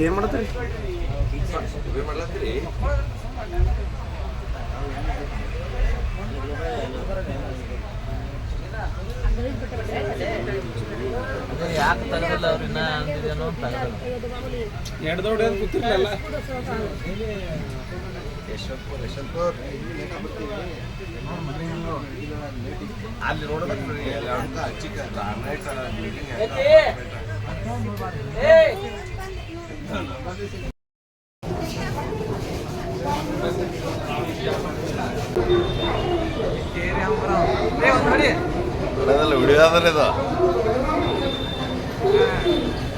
ಏನು ಮಾಡತ್ತೀರಿ ಯಾಕೆ ತಗದಿಲ್ಲ ಅವ್ರು ಇನ್ನ ಅಂದಿದೇನೋ ದೊಡ್ಡ ಏನು ಕೂತಿರ್ಲಿಲ್ಲ. ಅಲ್ಲಿ ರೋಡ್ ವಿಡಿಯೋ ಆದರೆ ಇದು.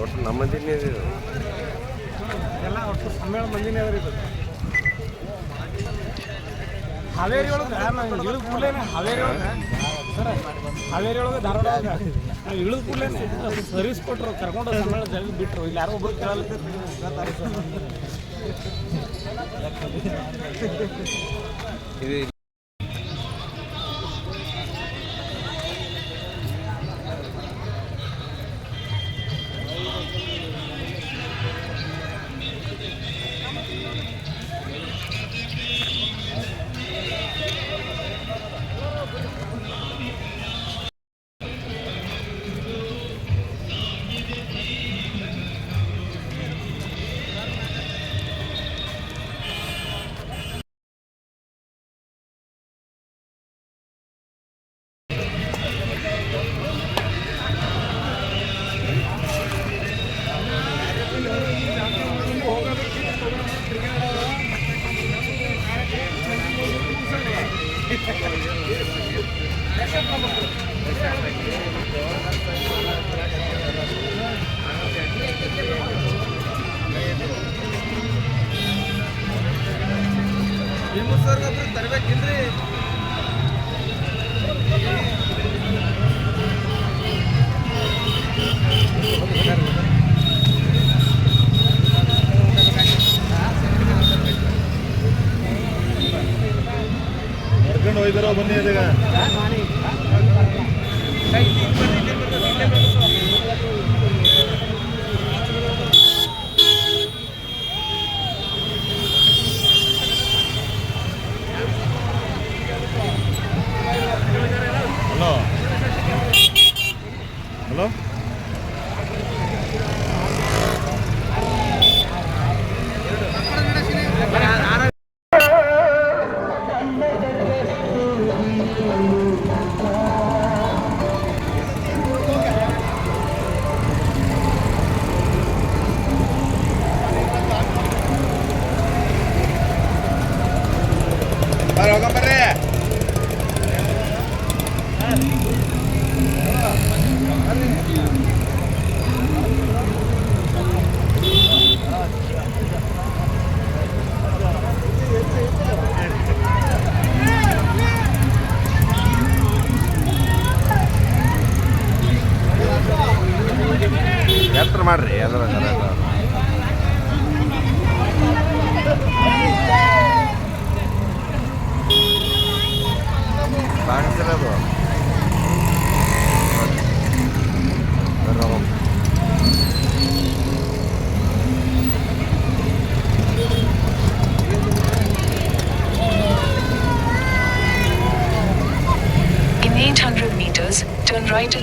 ಒಟ್ಟು ನಮ್ಮ ಎಲ್ಲ ಒಟ್ಟು ಸಮ್ಮೇಳ ಮಂದಿನೇ ಅದ್ರಿ ಇದು. ಹಾವೇರಿ ಒಳಗೆ ನಾವು ಹಾವೇರಿ ಒಳಗೆ ಹಾವೇರಿ ಒಳಗೆ ಸರ್ವಿಸ್ ಕೊಟ್ಟರು ಕರ್ಕೊಂಡು ಸಮ್ಮೇಳ ಜಲ್ದಿ ಬಿಟ್ಟರು ಇಲ್ಲಿ ಯಾರೋ ಒಬ್ಬರು ಕೇಳಲ್ಲ. ಇದು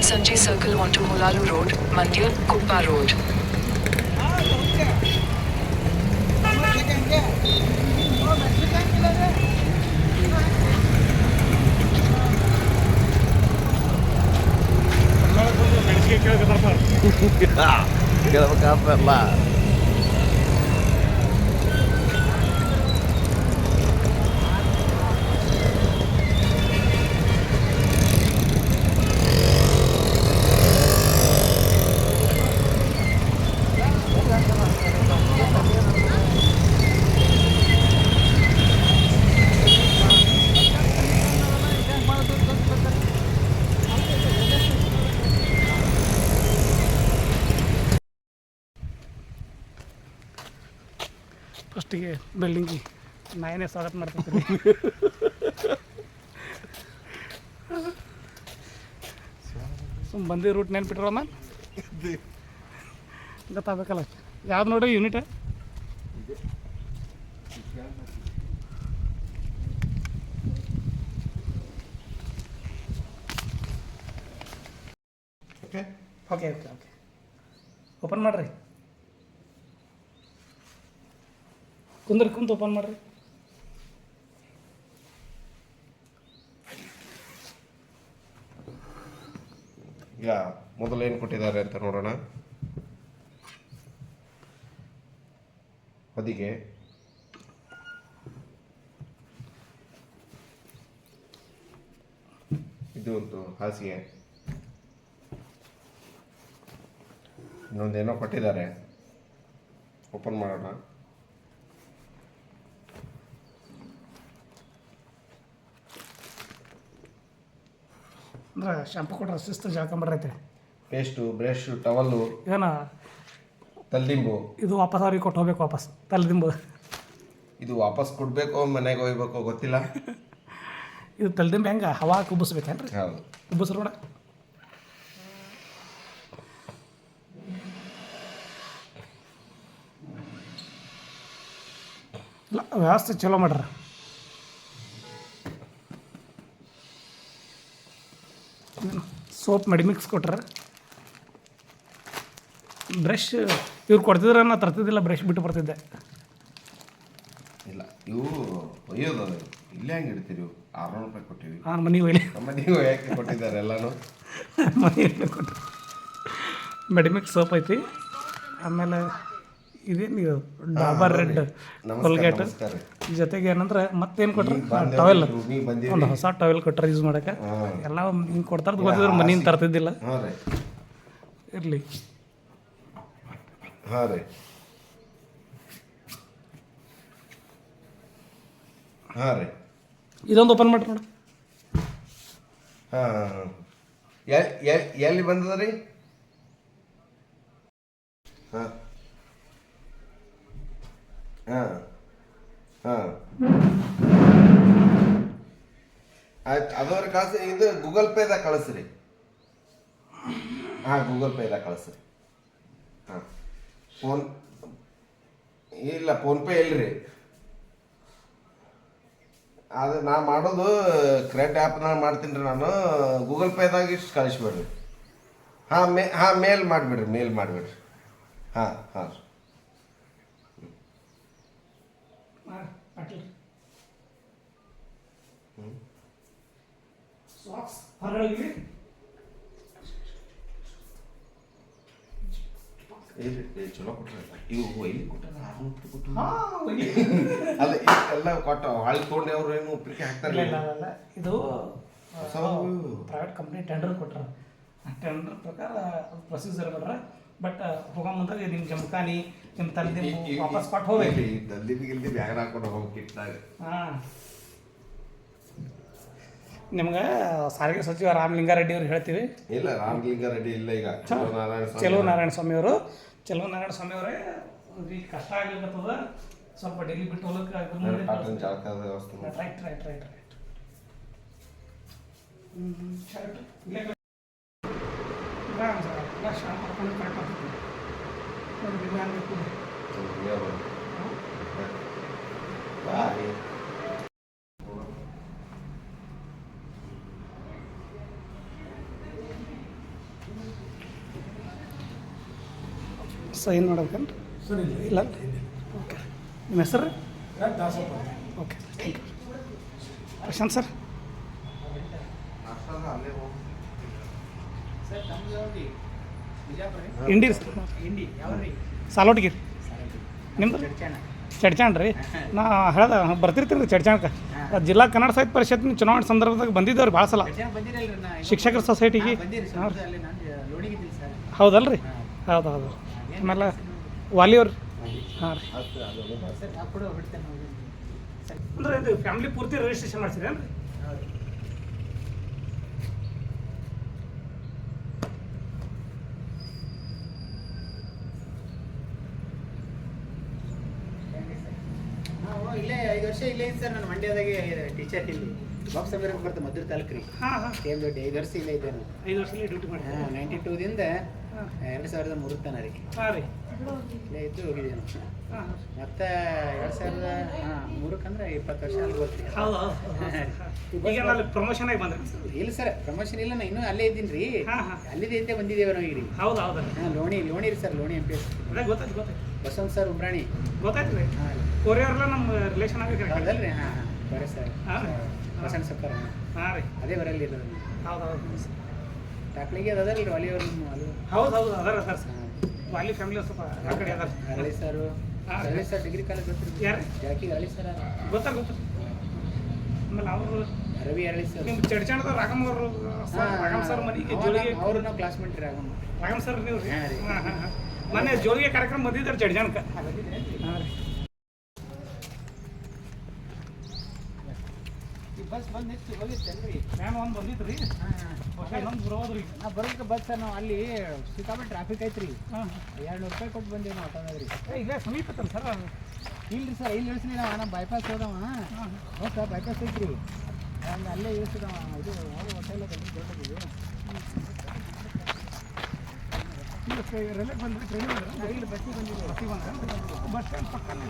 Sanjay Circle onto Mulalu Road, Mandir, Kuppa Road. Kita apa kabar lah? ಬಿಲ್ಡಿಂಗಿಗೆ ನಾಯನೇ ಸ್ವಾಗತ ಮಾಡ್ತೀನಿ ಸುಮ್ ಬಂದಿ ರೂಟ್ ನೆನ್ಪಿಟ್ರಮ್ಮ ಗೊತ್ತಾಗಬೇಕಲ್ಲ. ಯಾವ್ದು ನೋಡ್ರಿ unit okay okay okay open ಮಾಡ್ರಿ. ಕುಂದ್ರಿ ಕುಂತ ಓಪನ್ ಮಾಡ್ರಿ. ಈಗ ಮೊದಲು ಏನು ಕೊಟ್ಟಿದ್ದಾರೆ ಅಂತ ನೋಡೋಣ. ಅದಿಗೆ ಇದು ಒಂದು ಹಾಸಿಗೆ. ಇನ್ನೊಂದೇನೋ ಕೊಟ್ಟಿದ್ದಾರೆ. ಓಪನ್ ಮಾಡೋಣ. ಅಂದ್ರೆ ಶಾಂಪು ಕೊಟ್ರೆ ಶಿಸ್ತು ಜಳ್ಕೊಂಬಿಡ್ರೈತೆ ಪೇಸ್ಟು ಬ್ರಷ್ ಟವಲ್ಲು ಏನ ತಲ್ದಿಂಬು. ಇದು ವಾಪಸ್ ಅವ್ರಿಗೆ ಕೊಟ್ಟು ಹೋಗ್ಬೇಕು ವಾಪಸ್ ತಲೆದಿಂಬು. ಇದು ವಾಪಸ್ ಕೊಡಬೇಕು ಮನೆಗೆ ಹೋಗ್ಬೇಕೋ ಗೊತ್ತಿಲ್ಲ. ಇದು ತಲೆದಿಂಬು ಹೆಂಗೆ? ಹವಾ ಕುಬ್ಬಿಸ್ಬೇಕೇನ್ರಿ ಹೌದು. ಕುಬ್ಬಿಸ್ರು ನೋಡ. ಇಲ್ಲ ವ್ಯವಸ್ಥೆ ಚಲೋ ಮಾಡ್ರ. ಸೋಪ್ ಮೆಡಿಮಿಕ್ಸ್ ಕೊಟ್ರೆ. ಬ್ರಷ್ ಇವ್ರು ಕೊಡ್ತಿದ್ರೆ ನಾ ತರ್ತಿದ್ದಿಲ್ಲ ಬ್ರಷ್ ಬಿಟ್ಟು ಬರ್ತಿದ್ದೆ. ಇಲ್ಲ ಇವು ಒಯ್ಯೋದು ಅದು. ಇಲ್ಲೇ ಹೆಂಗೆ ಇಡ್ತೀರಿ ಇವು? ಆರುನೂರು ರೂಪಾಯಿ ಕೊಟ್ಟಿವಿ. ಹಾಂ ಮನೆಗೆ ಒಯ್ಲಿ. ನಮ್ಮ ನೀವು ಯಾಕೆ ಕೊಟ್ಟಿದ್ದಾರೆ ಎಲ್ಲಾನು? ಮನೆ ಕೊಟ್ಟು ಮೆಡಿಮಿಕ್ಸ್ ಸೋಪ್ ಐತಿ. ಆಮೇಲೆ ಇದೇನು ಇದು ಡಾಬರ್ ರೆಡ್ ಕೊಲ್ಗೇಟ್. ಜೊತೆಗೆ ಏನಂದ್ರೆ ಮತ್ತೇನು ಕೊಟ್ರು? ಟವೆಲ್. ಒಂದು ಹೊಸ ಟವೆಲ್ ಕೊಟ್ರೆ ಯೂಸ್ ಮಾಡಕ್ಕೆ. ಹಾಂ. ಎಲ್ಲ ಹಿಂಗೆ ಕೊಡ್ತಾರದು ಗೊತ್ತಿದ್ರೆ ಮನೆಯಿಂದ ತರ್ತಿದ್ದಿಲ್ಲ. ಇರಲಿ. ಹಾಂ ರೀ. ಹಾಂ ರೀ. ಇದೊಂದು ಓಪನ್ ಮಾಡಿ ನೋಡು. ಹಾಂ ಎಲ್ಲಿ ಬಂದದ ರೀ? ಹಾಂ. ಹಾಂ ಹಾಂ. ಆಯ್ತು ಅದವ್ರಿಗೆ ಕಳಿಸಿ ಇದು ಗೂಗಲ್ ಪೇದಾಗ ಕಳಿಸ್ರಿ. ಹಾಂ ಗೂಗಲ್ ಪೇದಾಗ ಕಳಿಸ್ರಿ. ಹಾಂ. ಫೋನ್ ಇಲ್ಲ ಫೋನ್ಪೇ ಇಲ್ರಿ. ಅದು ನಾ ಮಾಡೋದು ಕ್ರೆಡ್ ಆ್ಯಪ್ನಾಗ ಮಾಡ್ತೀನಿ ರೀ ನಾನು. ಗೂಗಲ್ ಪೇದಾಗ ಇಷ್ಟು ಕಳಿಸ್ಬೇಡ್ರಿ. ಹಾಂ, ಮೇ, ಹಾಂ, ಮೇಲ್ ಮಾಡಿಬಿಡ್ರಿ ಮೇಲ್ ಮಾಡಿಬಿಡ್ರಿ. ಹಾಂ ಹಾಂ. ಹೊರಗೆ ಇಲ್ರಿ ಏ, ಚಲೋ ಕೊಟ್ರಲ್ಲ ಇವು ಎಲ್ಲಿ ಕೊಟ್ಟಾರ ಆರ್ನೂರು ರೂಪಾಯಿ ಕೊಟ್ಟು ಅಲ್ಲ ಎಲ್ಲ ಕೊಟ್ಟ ಹಾಳಿ ತೊಗೊಂಡು ಅವ್ರು ಏನು ಉಪ್ಪಿಗೆ ಇಲ್ಲ ಹಾಕ್ತಾರೆ ಇಲ್ಲ ಇಲ್ಲ ಇದು. ಪ್ರೈವೇಟ್ ಕಂಪ್ನಿ ಟೆಂಡರ್ ಕೊಟ್ರ ಟೆಂಡರ್ ಪ್ರಕಾರ ಪ್ರೊಸೀಜರ್ ಮಾಡ್ರ ಬಟ್ ಹೋಗೋ ಮುಂದಾಗ ನಿಮ್ಮ ಜಮಖಾನಿ ನಿಮ್ಮ ತಂದೆ ವಾಪಸ್ ಕೊಟ್ಟು ಹೋಗ್ಬೇಕು ದಲ್ಲಿಗೆ ಇಲ್ಲಿ ಬ್ಯಾಗ್ ಹಾಕೊಂಡು ಹೋಗಿ ಹಾಂ ನಿಮ್ಗೆ ಸಾರಿಗೆ ಸಚಿವ ರಾಮಲಿಂಗಾರೆಡ್ಡಿ ಅವ್ರು ಹೇಳ್ತೀವಿ. ಇಲ್ಲ ರಾಮಲಿಂಗ ರೆಡ್ಡಿ ಇಲ್ಲ ಈಗ. ಚೆಲುವ ನಾರಾಯಣ ಸ್ವಾಮಿ ಅವರು. ಚೆಲುವ ನಾರಾಯಣ ಸ್ವಾಮಿ ಅವರೇ ಈಗ ಕಷ್ಟ ಆಗ್ಲಿಕ್ಕತ್ತದ ಸ್ವಲ್ಪ ಡೆಲ್ಲಿ ಬಿಟ್ಟು ಹೋಗಕ್ಕೆ right right right right shirt ಇಲ್ಲೇ ಎಲ್ಲ ಶಾಂಪ್ ಹಾಕೊಂಡು ಕರೆಕ್ಟ್ ಆಗ್ತದೆ ನೋಡಿ ವಿಧಾನ ಬೇಕು ಹಿಂಗೆ ಬರೋದು. ಬಾ ರೀ. ಸೈನ್ ಮಾಡ್ಬೇಕಂತ? ಸರ್ ಇಲ್ಲ. ಓಕೆ. ನಿಮ್ಮ ಹೆಸರು? Okay. Thank you Prashant sir? Indi Indi Salotgiri ನಿಮ್ದು ಚಡ್ಚಾಂಡ್ ರೀ? ನಾ ಹೇಳ್ದ ಬರ್ತಿರ್ತೀನಿ ರೀ ಚಡ್ಚಾಣಕ್ಕೆ. ಜಿಲ್ಲಾ ಕನ್ನಡ ಸಾಹಿತ್ಯ ಪರಿಷತ್ನ ಚುನಾವಣೆ ಸಂದರ್ಭದಾಗ ಬಂದಿದ್ದೇವೆ ರೀ. ಭಾಳ ಸಲ ಶಿಕ್ಷಕರ ಸೊಸೈಟಿಗೆ ಹೌದಲ್ರಿ? ಹೌದು ಹೌದು. ಆಮೇಲೆ ವಾಲಿಯವ್ರು? ಹಾಂ ರೀ. ಅಂದ್ರೆ ಇದು ಫ್ಯಾಮಿಲಿ ಪೂರ್ತಿ ರಿಜಿಸ್ಟ್ರೇಷನ್ ಮಾಡ್ಸಿರೇನು ರೀ ಓ ಇಲ್ಲೇ ಐದು ವರ್ಷ ಇಲ್ಲೇ ಸರ್ ನಾನು ಮಂಡ್ಯದಾಗೆ ಟೀಚರ್ ಇಲ್ಲಿ. ಬಾಕ್ಸ್ ಸಮೀರ ಬರ್ತದೆ ಮದ್ದೂರು ತಾಲೂಕು ರೀ. ಹಾಂ ಹಾಂ. ಐದು ವರ್ಷ ಇಲ್ಲೇ ಇದ್ದೇನೆ ನಾನು. ಐದು ವರ್ಷ ಡ್ಯೂಟಿ ಮಾಡಿ ಹಾಂ ನೈಂಟಿ ಟೂದಿಂದ ಎರಡು ಸಾವಿರದ ಮೂರು ತನ ರೀ ಹಾಂ ರೀ. ಇಲ್ಲೇ ಇದ್ದು ಹೋಗಿದ್ದೆ ನಾನು ಹಾಂ. ಮತ್ತೆ ಎರಡು ಸಾವಿರದ ಹಾಂ ಮೂರಕ್ಕಂದ್ರೆ ಇಪ್ಪತ್ತು ವರ್ಷ ಅಲ್ಲಿ ಹೌದು ಈಗ ಅಲ್ಲಿ ಪ್ರಮೋಷನ್ ಆಗಿ ಬಂದ್ರಿ? ಸರ್ ಇಲ್ಲ ಸರ್ ಪ್ರಮೋಷನ್ ಇಲ್ಲ ನಾನು ಇನ್ನೂ ಅಲ್ಲೇ ಇದ್ದೀನಿ ರೀ. ಹಾಂ ಹಾಂ. ಅಲ್ಲಿದೆ ಇದ್ದೇ ಬಂದಿದ್ದೇವೆ ನಾವು ಈಗ. ಹೌದು ಹೌದು ಹಾಂ ಲೋಣಿ ಲೋಣಿ ರೀ sir Loni M P S ಅದೇ ಗೊತ್ತಾಯ್ತು ಗೊತ್ತಾಯ್ತು. ಬಸವಂತ ಸರ್ ಉಮ್ರಾಣಿ. ಗೊತ್ತಾಯ್ತು ರೀ. ಹಾಂ. ರೀ ಕೊರಿಯರ್ಲ ನಮ್ಮ ರಿಲೇಷನ್ ಆಗಿರಿ ಹೌದಲ್ರಿ ಹಾಂ ಹಾಂ. ಬರೀ ಸರ್. ಹಾಂ. ಬಸಣ್ಣ ಸಕ್ಕರ್ ಹಾಂ ಹಾಂ ರೀ. ಅದೇ ಬರಲ್ಲಿ ಹೌದು ಹೌದು. ಹೌದು ಟಾಕ್ಲಿಗೆ ರೀ ವಾಲಿಯವ್ರು ಅಲ್ಲಿ ಹೌದು ಹೌದು ಅದರ ಅದರ ಸರ್ ವಾಲಿ ಫ್ಯಾಮಿಲಿ ಸ್ವಲ್ಪ ಆ ಕಡೆ ಅದಾರ ಅರಳಿ ಸರ್ ಹಾಂ. ಅರಳಿ ಸರ್ ಡಿಗ್ರಿ ಕಾಲೇಜ್ ಗೊತ್ತಿರಿ ಯಾರು ಜಾಕಿ ಅರಳಿ ಸರ್ ಗೊತ್ತಾ ಗೊತ್ತಾ ಆಮೇಲೆ ಅವರು ರವಿ ಅರಳಿ ಸರ್ ನಿಮ್ಮ ಚಡ್ಚಾಣದ ರಾಗಮ್ ಅವರು ಸರ್ ರಾಗಮ್ ಸರ್ ಮನೆಗೆ ಜೋಳಿಗೆ ಅವರು ನಾವು ಕ್ಲಾಸ್ಮೇಟ್ ರೀ ಆಗಮ್ಮ ರಾಗಮ್ ಸರ್ ನೀವು ರೀ. ರೀ. ಮೊನ್ನೆ ಜೋಳಿಗೆ ಕಾರ್ಯಕ್ರಮ ಬಂದಿದ್ದಾರೆ ಚಡ್ಚಾಣಕ್ಕೆ. ಹಾಂ ರೀ. ಬಸ್ ಬಂದು ನಿಂತು ಹೋಗಿತ್ತೇನ್ರಿ? ಮ್ಯಾಮ್ ಒಂದು ಬಂದಿತ್ತು ರೀ ಹಾಂ. ನಾ ಬರೋದಕ್ಕೆ ಬಸ್ ಸರ್ ನಾವು ಅಲ್ಲಿ ಸಿಕ್ಕಾಪಟ್ಟೆ ಟ್ರಾಫಿಕ್ ಐತ್ರಿ. ಹಾಂ. ಎರಡು ನೂರು ರೂಪಾಯಿ ಕೊಟ್ಟು ಬಂದೇವಿ ನಾವು ಆಟೋದಾಗ ರೀ ಇಲ್ಲೇ ಸಮೀಪ ಸರ್. ಇಲ್ರಿ ಸರ್ ಇಲ್ಲಿ ಇಳಿಸ್ನಿ ನಾವು ನಮ್ಮ ಬೈಪಾಸ್ ಹೋದವ. ಹೌದು ಸರ್ ಬೈಪಾಸ್ ಐತ್ರಿ. ಒಂದು ಅಲ್ಲೇ ಇಳಿಸಿದವ ಇದು ಹೋಟೆಲ್ ರೈಲ್ವೆ ಬಂದ್ರಿ ಟ್ರೈನ್ ಬಂದ್ರೆ ಇಲ್ಲಿ ಬಸ್ಸಿಗೆ ಬಂದಿದೆ. ಬಸ್ ಸ್ಟ್ಯಾಂಡ್ ಪಕ್ಕನೇ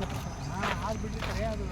ಹಾಂ ಆಗ್ಬಿಟ್ಟಿರ್ತಾರೆ ಅದು